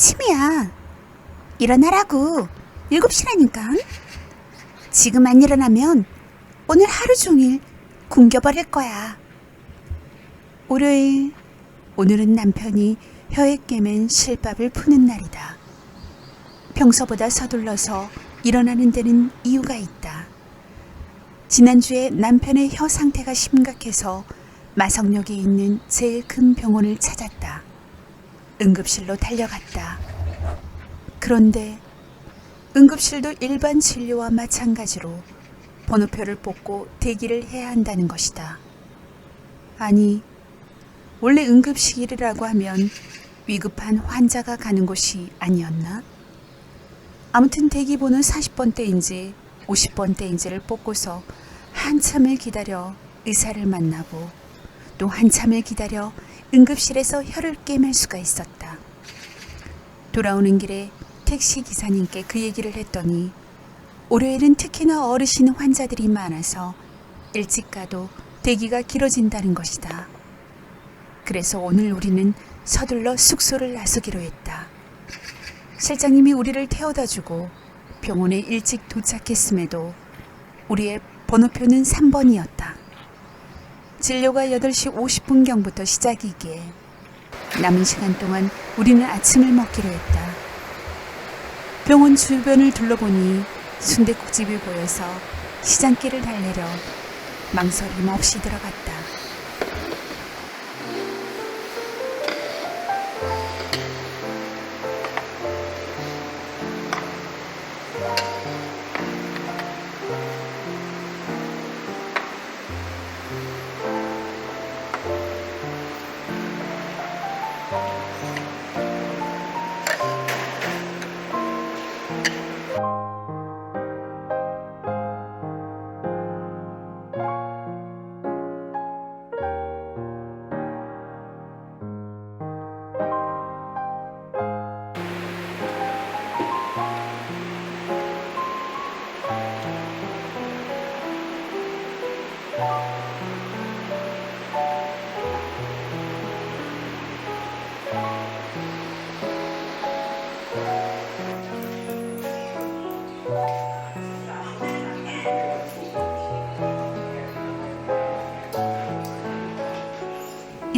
아침이야. 일어나라고. 7시라니까. 지금 안 일어나면 오늘 하루 종일 굶겨버릴 거야. 월요일. 오늘은 남편이 혀에 깨맨 실밥을 푸는 날이다. 평소보다 서둘러서 일어나는 데는 이유가 있다. 지난주에 남편의 혀 상태가 심각해서 마성역에 있는 제일 큰 병원을 찾았다. 응급실로 달려갔다. 그런데 응급실도 일반 진료와 마찬가지로 번호표를 뽑고 대기를 해야 한다는 것이다. 아니, 원래 응급실이라고 하면 위급한 환자가 가는 곳이 아니었나? 아무튼 대기번호 40번대인지 50번대인지를 뽑고서 한참을 기다려 의사를 만나고 또 한참을 기다려 응급실에서 혀를 깨맬 수가 있었다. 돌아오는 길에 택시 기사님께 그 얘기를 했더니 월요일은 특히나 어르신 환자들이 많아서 일찍 가도 대기가 길어진다는 것이다. 그래서 오늘 우리는 서둘러 숙소를 나서기로 했다. 실장님이 우리를 태워다 주고 병원에 일찍 도착했음에도 우리의 번호표는 3번이었다. 진료가 8시 50분경부터 시작이기에 남은 시간 동안 우리는 아침을 먹기로 했다. 병원 주변을 둘러보니 순대국집이 보여서 시장길을 달래려 망설임 없이 들어갔다.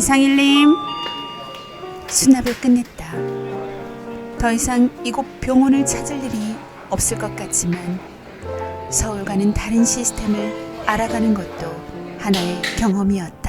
이상일님 수납을 끝냈다. 더 이상 이곳 병원을 찾을 일이 없을 것 같지만 서울과는 다른 시스템을 알아가는 것도 하나의 경험이었다.